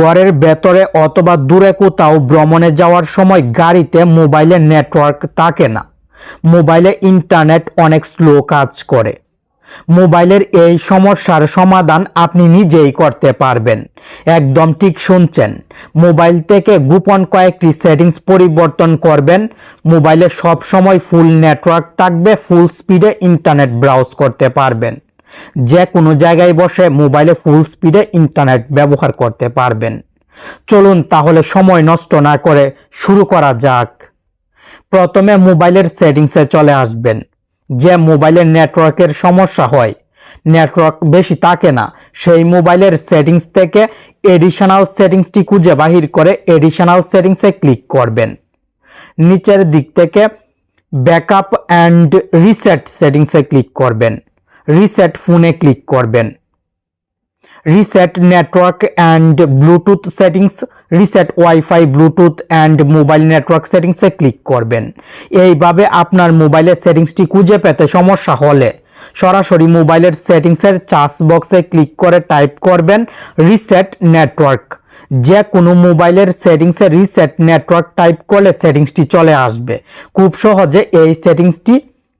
ঘরের ভেতরে অথবা দূরে কোথাও ভ্রমণে যাওয়ার সময় গাড়িতে মোবাইলে নেটওয়ার্ক থাকে না। মোবাইলে ইন্টারনেট অনেক স্লো কাজ করে। মোবাইলের এই সমস্যার সমাধান আপনি নিজেই করতে পারবেন। একদম ঠিক শুনছেন। মোবাইল থেকে গোপন কয়েকটি সেটিংস পরিবর্তন করবেন। মোবাইলে সব সময় ফুল নেটওয়ার্ক থাকবে, ফুল স্পিডে ইন্টারনেট ব্রাউজ করতে পারবেন। যে কোনো জায়গায় বসে মোবাইলে ফুল স্পিডে ইন্টারনেট ব্যবহার করতে পারবেন। চলুন তাহলে সময় নষ্ট না করে শুরু করা যাক। প্রথমে মোবাইলের সেটিংসে চলে আসবেন, যে মোবাইলের নেটওয়ার্কের সমস্যা হয়। নেটওয়ার্ক বেশি থাকে না, সেই মোবাইলের সেটিংস থেকে এডিশনাল সেটিংসটি খুঁজে বাহির করে এডিশনাল সেটিংসে ক্লিক করবেন। নিচের দিক থেকে ব্যাকআপ অ্যান্ড রিসেট সেটিংসে ক্লিক করবেন। রিসেট ফোনে ক্লিক করবেন। Reset network and Bluetooth settings reset wifi Bluetooth and mobile network সেটিংসে ক্লিক করবেন। এইভাবে আপনার মোবাইলের সেটিংসটি খুঁজে পেতে সমস্যা হলে সরাসরি মোবাইলের সেটিংসের চার্জ বক্সে ক্লিক করে টাইপ করবেন রিসেট নেটওয়ার্ক যে কোনো মোবাইলের সেটিংসে রিসেট নেটওয়ার্ক টাইপ করলে সেটিংসটি চলে আসবে। খুব সহজে এই সেটিংসটি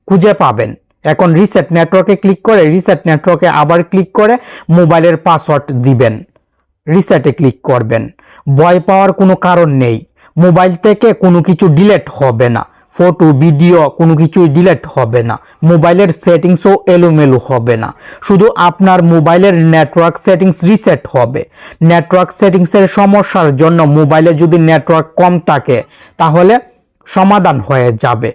খুঁজে পাবেন। এখন রিসেট নেটওয়ার্কে ক্লিক করে রিসেট নেটওয়ার্কে আবার ক্লিক করে মোবাইলের পাসওয়ার্ড দিবেন। রিসেটে ক্লিক করবেন। ভয় পাওয়ার কোনো কারণ নেই। মোবাইল থেকে কোনো কিছু ডিলেট হবে না। ফটো ভিডিও কোনো কিছুই ডিলেট হবে না। মোবাইলের সেটিংসও এলোমেলো হবে না। শুধু আপনার মোবাইলের নেটওয়ার্ক সেটিংস রিসেট হবে। নেটওয়ার্ক সেটিংসের সমস্যার জন্য মোবাইলে যদি নেটওয়ার্ক কম থাকে, তাহলে সমাধান হয়ে যাবে।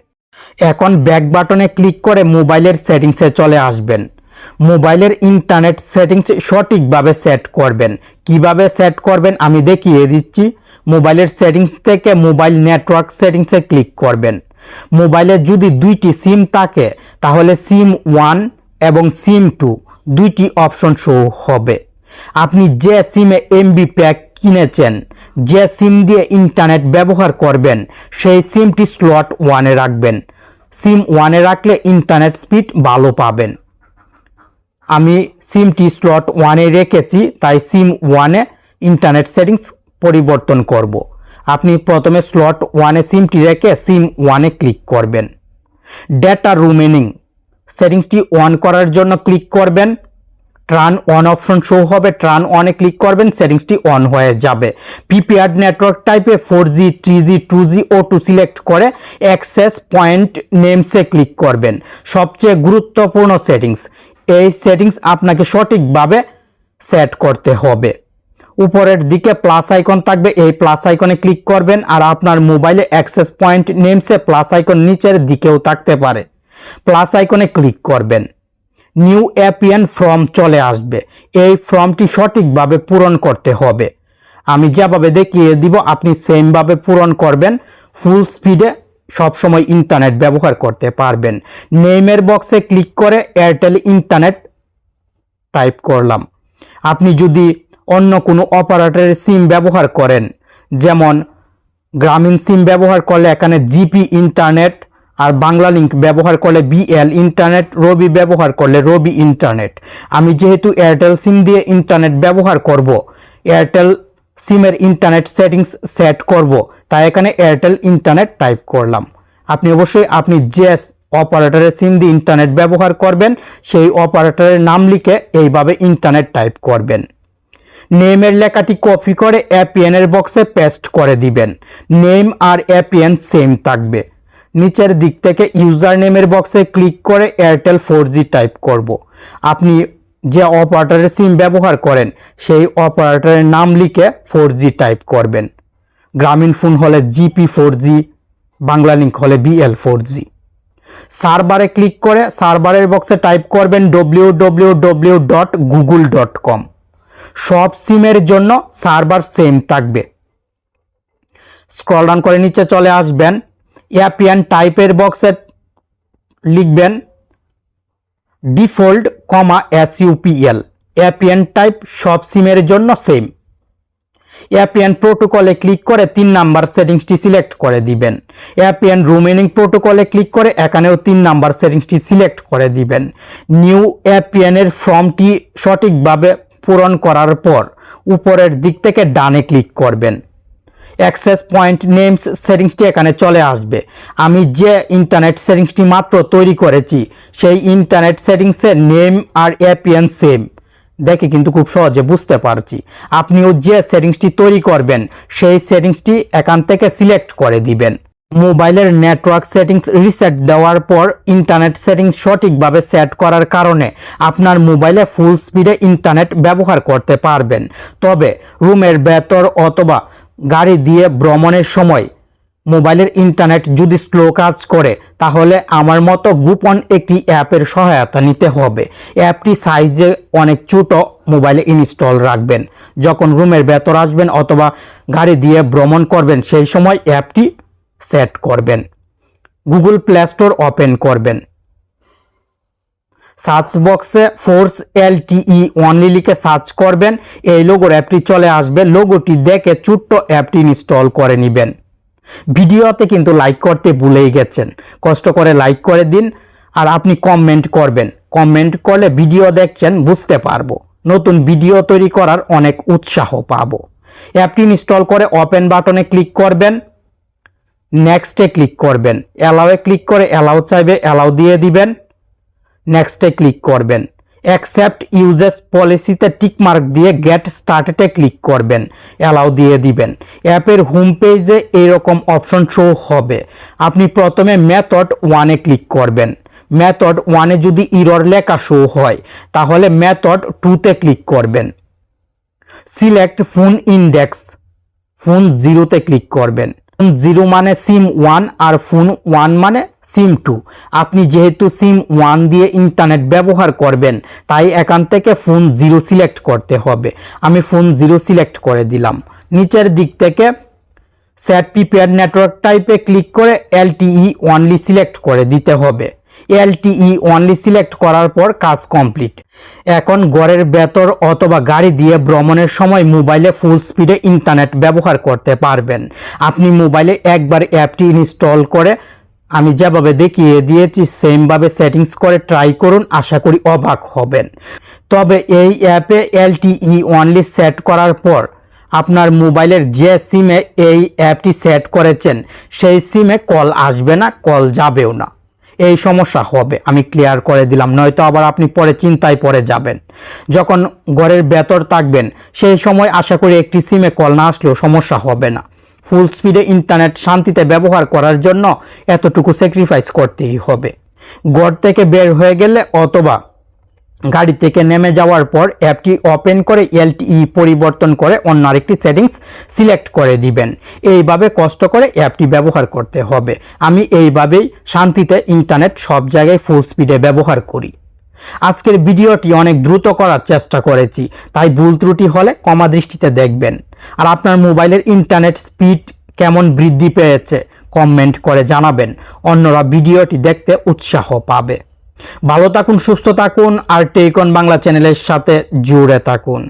এখন ব্যাক বাটনে ক্লিক করে মোবাইলের সেটিংসে চলে আসবেন। মোবাইলের ইন্টারনেট সেটিংস সঠিকভাবে সেট করবেন। কীভাবে সেট করবেন আমি দেখিয়ে দিচ্ছি। মোবাইলের সেটিংস থেকে মোবাইল নেটওয়ার্ক সেটিংসে ক্লিক করবেন। মোবাইলে যদি দুইটি সিম থাকে, তাহলে সিম ওয়ান এবং সিম টু দুইটি অপশন শো হবে। আপনি যে সিমে এমবি প্যাক কিনেছেন, যে সিম দিয়ে ইন্টারনেট ব্যবহার করবেন, সেই সিমটি স্লট ওয়ানে রাখবেন। সিম ওয়ানে রাখলে ইন্টারনেট স্পিড ভালো পাবেন। আমি সিমটি স্লট ওয়ানে রেখেছি, তাই সিম ওয়ানে ইন্টারনেট সেটিংস পরিবর্তন করব। আপনি প্রথমে স্লট ওয়ানে সিমটি রেখে সিম ওয়ানে ক্লিক করবেন। ডেটা রুমেনিং সেটিংসটি অন করার জন্য ক্লিক করবেন। ট্রান অন অপশন শো হবে। ট্রান অনে ক্লিক করবেন সেটিংসটি অন হয়ে যাবে। প্রিপেয়ার্ড নেটওয়ার্ক টাইপে four G three G two G auto select করে অ্যাক্সেস পয়েন্ট নেমসে ক্লিক করবেন। সবচেয়ে গুরুত্বপূর্ণ সেটিংস এই সেটিংস আপনাকে সঠিকভাবে সেট করতে হবে। উপরের দিকে প্লাস আইকন থাকবে, এই প্লাস আইকনে ক্লিক করবেন আর আপনার মোবাইলে অ্যাক্সেস পয়েন্ট নেমসে প্লাস আইকন নিচের দিকেও থাকতে পারে। প্লাস আইকনে ক্লিক করবেন। নিউ অ্যাপিয়ান ফর্ম চলে আসবে। এই ফর্মটি সঠিকভাবে পূরণ করতে হবে। আমি যেভাবে দেখিয়ে দিব, আপনি সেমভাবে পূরণ করবেন। ফুল স্পিডে সবসময় ইন্টারনেট ব্যবহার করতে পারবেন। নেমের বক্সে ক্লিক করে এয়ারটেল ইন্টারনেট টাইপ করলাম। আপনি যদি অন্য কোনো অপারেটরের সিম ব্যবহার করেন, যেমন গ্রামীণ সিম ব্যবহার করলে এখানে জিপি ইন্টারনেট আর বাংলা লিঙ্ক ব্যবহার করলে বিএল ইন্টারনেট রবি ব্যবহার করলে রবি ইন্টারনেট আমি যেহেতু এয়ারটেল সিম দিয়ে ইন্টারনেট ব্যবহার করব এয়ারটেল সিমের ইন্টারনেট সেটিংস সেট করব, তাই এখানে এয়ারটেল ইন্টারনেট টাইপ করলাম। আপনি অবশ্যই, আপনি যে অপারেটরের সিম দিয়ে ইন্টারনেট ব্যবহার করবেন, সেই অপারেটরের নাম লিখে এইভাবে ইন্টারনেট টাইপ করবেন। নেমের লেখাটি কপি করে অ্যাপিএন এর বক্সে পেস্ট করে দিবেন। নেম আর অ্যাপিএন সেম থাকবে। নিচের দিক থেকে ইউজার নেমের বক্সে ক্লিক করে এয়ারটেল ফোর টাইপ করব। আপনি যে অপারেটরের সিম ব্যবহার করেন, সেই অপারেটরের নাম লিখে ফোর টাইপ করবেন। গ্রামীণ ফোন হলে GP four G Banglalink হলে বিএল ফোর জি সার্ভারে ক্লিক করে সার্ভারের বক্সে টাইপ করবেন W W W dot Google dot com সব সিমের জন্য সার্ভার সেম থাকবে। স্ক্রল ডাউন করে নিচে চলে আসবেন। অ্যাপিয়ান টাইপের বক্সে লিখবেন default comma S UPL APN type সব সিমের জন্য সেম অ্যাপিয়ান প্রোটোকলে ক্লিক করে তিন নাম্বার সেটিংসটি সিলেক্ট করে দিবেন। অ্যাপিয়ান রুমেনিং প্রোটোকলে ক্লিক করে এখানেও তিন নাম্বার সেটিংসটি সিলেক্ট করে দিবেন। নিউ অ্যাপিয়ানের ফর্মটি সঠিকভাবে পূরণ করার পর উপরের দিক থেকে ডানে ক্লিক করবেন। অ্যাক্সেস পয়েন্ট নেমস সেটিংসটি এখানে চলে আসবে। আমি যে ইন্টারনেট সেটিংসটি মাত্র তৈরি করেছি, সেই ইন্টারনেট সেটিংসের নেম আর অ্যাপিয়ান সেম দেখে কিন্তু খুব সহজে বুঝতে পারছি। আপনিও যে সেটিংসটি তৈরি করবেন, সেই সেটিংসটি এখান থেকে সিলেক্ট করে দিবেন। মোবাইলের নেটওয়ার্ক সেটিংস রিসেট দেওয়ার পর ইন্টারনেট সেটিংস সঠিকভাবে সেট করার কারণে আপনার মোবাইলে ফুল স্পিডে ইন্টারনেট ব্যবহার করতে পারবেন। তবে রুমের ভেতর অথবা গাড়ি দিয়ে ভ্রমণের সময় মোবাইলের ইন্টারনেট যদি স্লো কাজ করে, তাহলে আমার মতো গোপন একটি অ্যাপের সহায়তা নিতে হবে। অ্যাপটি সাইজে অনেক ছোট, মোবাইলে ইনস্টল রাখবেন। যখন রুমের ভেতর আসবেন অথবা গাড়ি দিয়ে ভ্রমণ করবেন, সেই সময় অ্যাপটি সেট করবেন। গুগল প্লে স্টোর ওপেন করবেন। সার্চ বক্সে ফোর্স এল টিই অনলি লিখে সার্চ করবেন। এই লোগোর অ্যাপটি চলে আসবে। লোগোটি দেখে ছোট্ট অ্যাপটি ইনস্টল করে নেবেন। ভিডিওতে কিন্তু লাইক করতে ভুলেই গেছেন। কষ্ট করে লাইক করে দিন আর আপনি কমেন্ট করবেন। কমেন্ট করলে ভিডিও দেখছেন, বুঝতে পারব। নতুন ভিডিও তৈরি করার অনেক উৎসাহ পাবো। অ্যাপটি ইনস্টল করে ওপেন বাটনে ক্লিক করবেন। নেক্সটে ক্লিক করবেন। অ্যালাউয়ে ক্লিক করে অ্যালাউ চাইবে অ্যালাউ দিয়ে দিবেন। নেক্সটে ক্লিক করবেন। অ্যাকসেপ্ট ইউজেস পলিসিতে টিক মার্ক দিয়ে গেট স্টার্টেডে ক্লিক করবেন। অ্যালাউ দিয়ে দিবেন। অ্যাপের হোম পেজে এইরকম অপশন শো হবে। আপনি প্রথমে মেথড ওয়ানে ক্লিক করবেন। মেথড ওয়ানে যদি ইরর লেখা শো হয়, তাহলে মেথড টুতে ক্লিক করবেন। সিলেক্ট ফোন ইন্ডেক্স ফোন জিরোতে ক্লিক করবেন। জিরো মানে সিম ওয়ান আর ফোন ওয়ান মানে সিম টু। আপনি যেহেতু সিম ওয়ান দিয়ে ইন্টারনেট ব্যবহার করবেন, তাই এখান থেকে ফোন জিরো সিলেক্ট করতে হবে। আমি ফোন জিরো সিলেক্ট করে দিলাম। নিচের দিক থেকে সেট প্রিপেয়ার নেটওয়ার্ক টাইপে ক্লিক করে এলটিই অনলি সিলেক্ট করে দিতে হবে। এলটিই অনলি সিলেক্ট করার পর কাজ কমপ্লিট এখন ঘরের ভেতর অথবা গাড়ি দিয়ে ভ্রমণের সময় মোবাইলে ফুল স্পিডে ইন্টারনেট ব্যবহার করতে পারবেন। আপনি মোবাইলে একবার অ্যাপটি ইনস্টল করে, আমি যেভাবে দেখিয়ে দিয়েছি সেমভাবে সেটিংস করে ট্রাই করুন, আশা করি অবাক হবেন। তবে এই অ্যাপে এলটিই অনলি সেট করার পর আপনার মোবাইলের যে সিমে এই অ্যাপটি সেট করেছেন, সেই সিমে কল আসবে না কল যাবেও না। এই সমস্যা হবে। আমি ক্লিয়ার করে দিলাম, নয়তো আবার আপনি পরে চিন্তায় পড়ে যাবেন। যখন ঘরের ভেতর থাকবেন, সেই সময় আশা করি একটি সিমে কল না আসলেও সমস্যা হবে না। ফুল স্পিডে ইন্টারনেট শান্তিতে ব্যবহার করার জন্য এতটুকু স্যাক্রিফাইস করতেই হবে। ঘর থেকে বের হয়ে গেলে অথবা গাড়ি থেকে নেমে যাওয়ার পর অ্যাপটি ওপেন করে এলটিই পরিবর্তন করে অন্য আরেকটি সেটিংস সিলেক্ট করে দিবেন। এইভাবে কষ্ট করে অ্যাপটি ব্যবহার করতে হবে। আমি এইভাবেই শান্তিতে ইন্টারনেট সব জায়গায় ফুল স্পিডে ব্যবহার করি। আজকের ভিডিওটি অনেক দ্রুত করার চেষ্টা করেছি, তাই ভুল ত্রুটি হলে কমা দৃষ্টিতে দেখবেন। আর আপনার মোবাইলের ইন্টারনেট স্পিড কেমন বৃদ্ধি পেয়েছে কমেন্ট করে জানাবেন। অন্যরা ভিডিওটি দেখতে উৎসাহ পাবে। ভালো থাকুন সুস্থ থাকুন আর টেকন বাংলা চ্যানেলের সাথে জুড়ে থাকুন।